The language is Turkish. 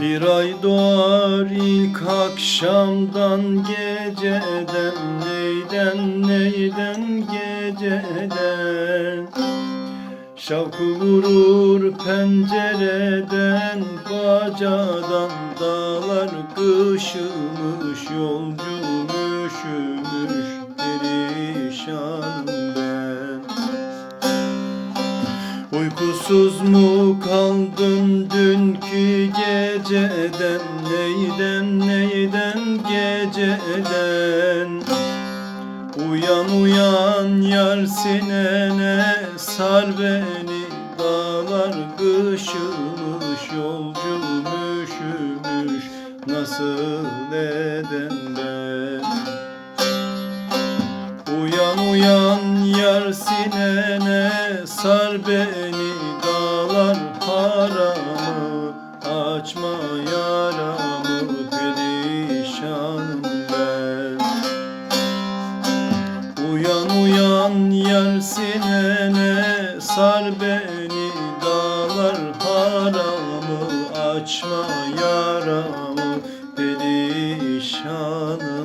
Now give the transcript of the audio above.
Bir ay doğar ilk akşamdan geceden Neyden neyden geceden. Şavkı vurur pencereden Bacadan dağlar kışımış Yolcum üşümüş perişanım Uykusuz mu kaldın dünkü geceden? Neyden neyden geceden? Uyan uyan yar sinene sar beni Dağlar kışımış yolcum üşümüş Nasıl eden ben? Uyan uyan yar sinene sar beni açma yaramı perişanım ben. Uyan uyan yar sinene sar beni dağlar haramı. Açma yaramı perişanım